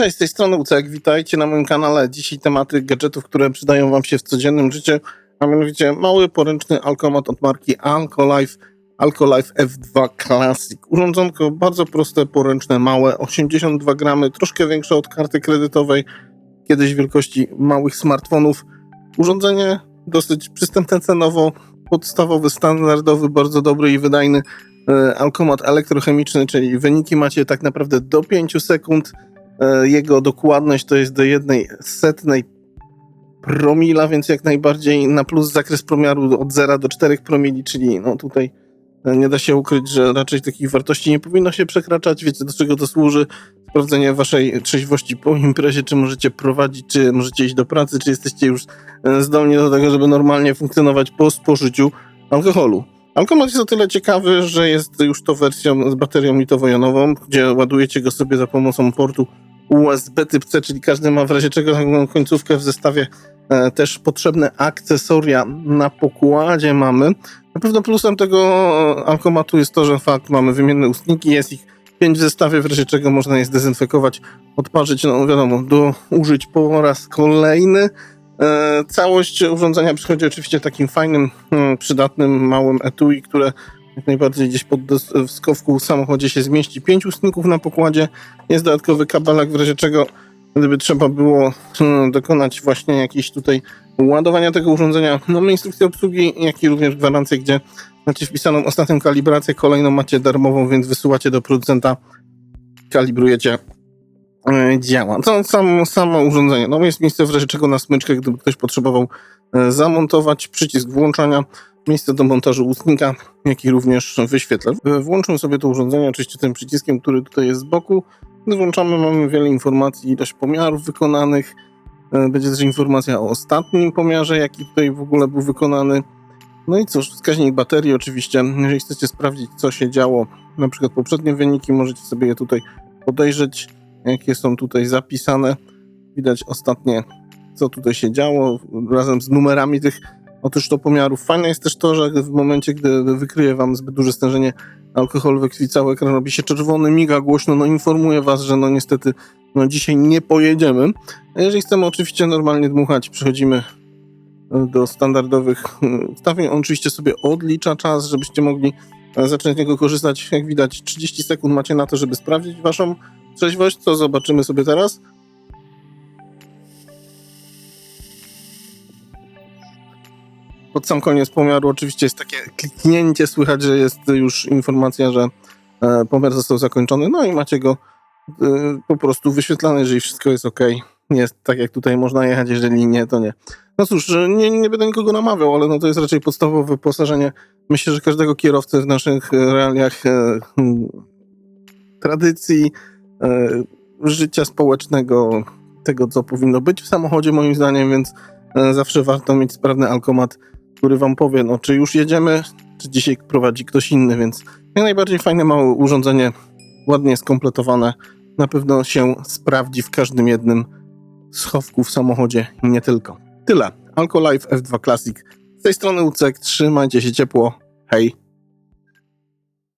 Cześć, z tej strony Ucek, witajcie na moim kanale. Dzisiaj tematy gadżetów, które przydają Wam się w codziennym życiu, a mianowicie mały, poręczny alkomat od marki Alcolife, Alcolife F2 Classic. Urządzonko bardzo proste, poręczne, małe, 82 gramy, troszkę większe od karty kredytowej, kiedyś wielkości małych smartfonów. Urządzenie dosyć przystępne cenowo, podstawowy, standardowy, bardzo dobry i wydajny e, alkomat elektrochemiczny, czyli wyniki macie tak naprawdę do 5 sekund. E, Jego dokładność to jest do jednej setnej promila, więc jak najbardziej na plus zakres pomiaru od 0 do 4 promili, czyli no tutaj e, nie da się ukryć, że raczej takich wartości nie powinno się przekraczać. Wiecie do czego to służy? Sprawdzenie waszej trzeźwości po imprezie, czy możecie prowadzić, czy możecie iść do pracy, czy jesteście już e, zdolni do tego, żeby normalnie funkcjonować po spożyciu alkoholu. Alkomat jest o tyle ciekawy, że jest już to wersją z baterią litowo-jonową, gdzie ładujecie go sobie za pomocą portu USB typ C, czyli każdy ma w razie czego taką końcówkę w zestawie e, też potrzebne akcesoria na pokładzie mamy. Na pewno plusem tego e, alkomatu jest to, że fakt mamy wymienne ustniki, jest ich pięć w zestawie, w razie czego można je zdezynfekować, odparzyć, no wiadomo, do użyć po raz kolejny. E, Całość urządzenia przychodzi oczywiście w takim fajnym, przydatnym, małym etui, które jak najbardziej gdzieś pod w skowku w samochodzie się zmieści. Pięć ustników na pokładzie, jest dodatkowy kabelek, w razie czego gdyby trzeba było hmm, dokonać właśnie jakiejś tutaj ładowania tego urządzenia. Mamy instrukcję obsługi, jak i również gwarancję, gdzie macie wpisaną ostatnią kalibrację, kolejną macie darmową, więc wysyłacie do producenta, kalibrujecie e, działa. To samo, samo urządzenie. No jest miejsce w razie czego na smyczkę, gdyby ktoś potrzebował e, zamontować przycisk włączania, miejsce do montażu ustnika, jak i również wyświetlacz. E, Włączmy sobie to urządzenie oczywiście tym przyciskiem, który tutaj jest z boku. Włączamy, mamy wiele informacji, ilość pomiarów wykonanych. E, Będzie też informacja o ostatnim pomiarze, jaki tutaj w ogóle był wykonany. No i cóż, wskaźnik baterii oczywiście. Jeżeli chcecie sprawdzić, co się działo, na przykład poprzednie wyniki, możecie sobie je tutaj podejrzeć, jakie są tutaj zapisane. Widać ostatnie, co tutaj się działo, razem z numerami tych otóż to pomiarów. Fajne jest też to, że w momencie, gdy wykryje wam zbyt duże stężenie alkoholu we krwi, cały ekran robi się czerwony, miga głośno, no informuje was, że no niestety no dzisiaj nie pojedziemy. A jeżeli chcemy oczywiście normalnie dmuchać, przechodzimy do standardowych ustawień. On oczywiście sobie odlicza czas, żebyście mogli e, zacząć z niego korzystać. Jak widać, 30 sekund macie na to, żeby sprawdzić waszą trzeźwość, co zobaczymy sobie teraz. Pod sam koniec pomiaru oczywiście jest takie kliknięcie, słychać, że jest już informacja, że e, pomiar został zakończony, no i macie go e, po prostu wyświetlany, jeżeli wszystko jest ok. Jest tak jak tutaj można jechać, jeżeli nie, to nie. No cóż, nie, nie będę nikogo namawiał, ale no to jest raczej podstawowe wyposażenie. Myślę, że każdego kierowcy w naszych e, realiach e, hmm, tradycji, e, życia społecznego, tego co powinno być w samochodzie moim zdaniem, więc e, zawsze warto mieć sprawny alkomat, który wam powie, no czy już jedziemy, czy dzisiaj prowadzi ktoś inny, więc jak najbardziej fajne małe urządzenie, ładnie skompletowane, na pewno się sprawdzi w każdym jednym schowku w samochodzie i nie tylko. Tyle. Alcolife F2 Classic. Z tej strony Ucek, trzymajcie się ciepło. Hej!